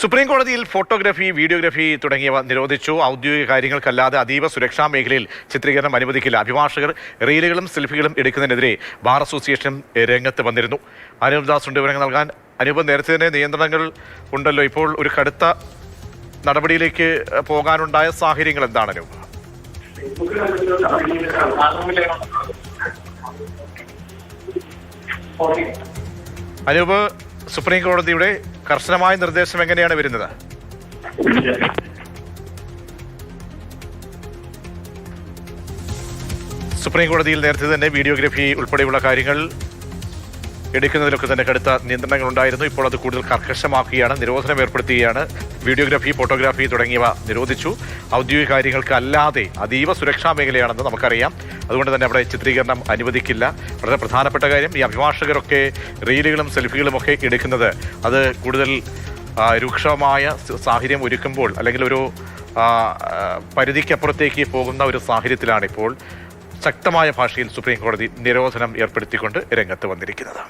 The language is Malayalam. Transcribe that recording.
സുപ്രീം കോടതിയിൽ ഫോട്ടോഗ്രാഫി വീഡിയോഗ്രാഫി തുടങ്ങിയവ നിരോധിച്ചു. ഔദ്യോഗിക കാര്യങ്ങൾക്കല്ലാതെ അതീവ സുരക്ഷാ മേഖലയിൽ ചിത്രീകരണം അനുവദിക്കില്ല. അഭിഭാഷകർ റീലുകളും സെൽഫികളും എടുക്കുന്നതിനെതിരെ ബാർ അസോസിയേഷൻ രംഗത്ത് വന്നിരുന്നു. അനൂപ് ദാസ് വിവരങ്ങൾ നൽകാൻ. അനൂപ് നേരത്തെ തന്നെ നിയന്ത്രണങ്ങൾ ഉണ്ടല്ലോ. ഇപ്പോൾ ഒരു കടുത്ത നടപടിയിലേക്ക് പോകാനുണ്ടായ സാഹചര്യങ്ങൾ എന്താണ് അനൂപ് അനൂപ് സുപ്രീം കോടതിയുടെ കർശനമായ നിർദ്ദേശം എങ്ങനെയാണ് വരുന്നത്? സുപ്രീം കോടതിയിൽ നേരത്തെ തന്നെ വീഡിയോഗ്രഫി ഉൾപ്പെടെയുള്ള കാര്യങ്ങൾ എടുക്കുന്നതിലൊക്കെ തന്നെ കടുത്ത നിയന്ത്രണങ്ങൾ ഉണ്ടായിരുന്നു ഇപ്പോൾ അത് കൂടുതൽ കർക്കശമാക്കുകയാണ് നിരോധനം ഏർപ്പെടുത്തുകയാണ് വീഡിയോഗ്രാഫി ഫോട്ടോഗ്രാഫി തുടങ്ങിയവ നിരോധിച്ചു. ഔദ്യോഗിക കാര്യങ്ങൾക്ക് അല്ലാതെ അതീവ സുരക്ഷാ മേഖലയാണെന്ന് നമുക്കറിയാം. അതുകൊണ്ട് തന്നെ അവിടെ ചിത്രീകരണം അനുവദിക്കില്ല. വളരെ പ്രധാനപ്പെട്ട കാര്യം ഈ അഭിഭാഷകരൊക്കെ റീലുകളും സെൽഫികളും ഒക്കെ എടുക്കുന്നത് അത് കൂടുതൽ രൂക്ഷമായ സാഹചര്യം ഒരുക്കുമ്പോൾ അല്ലെങ്കിൽ ഒരു പരിധിക്കപ്പുറത്തേക്ക് പോകുന്ന ഒരു സാഹചര്യത്തിലാണ് ഇപ്പോൾ ശക്തമായ ഭാഷയിൽ സുപ്രീം കോടതി നിരോധനം ഏർപ്പെടുത്തിക്കൊണ്ട് രംഗത്ത് വന്നിരിക്കുന്നത്.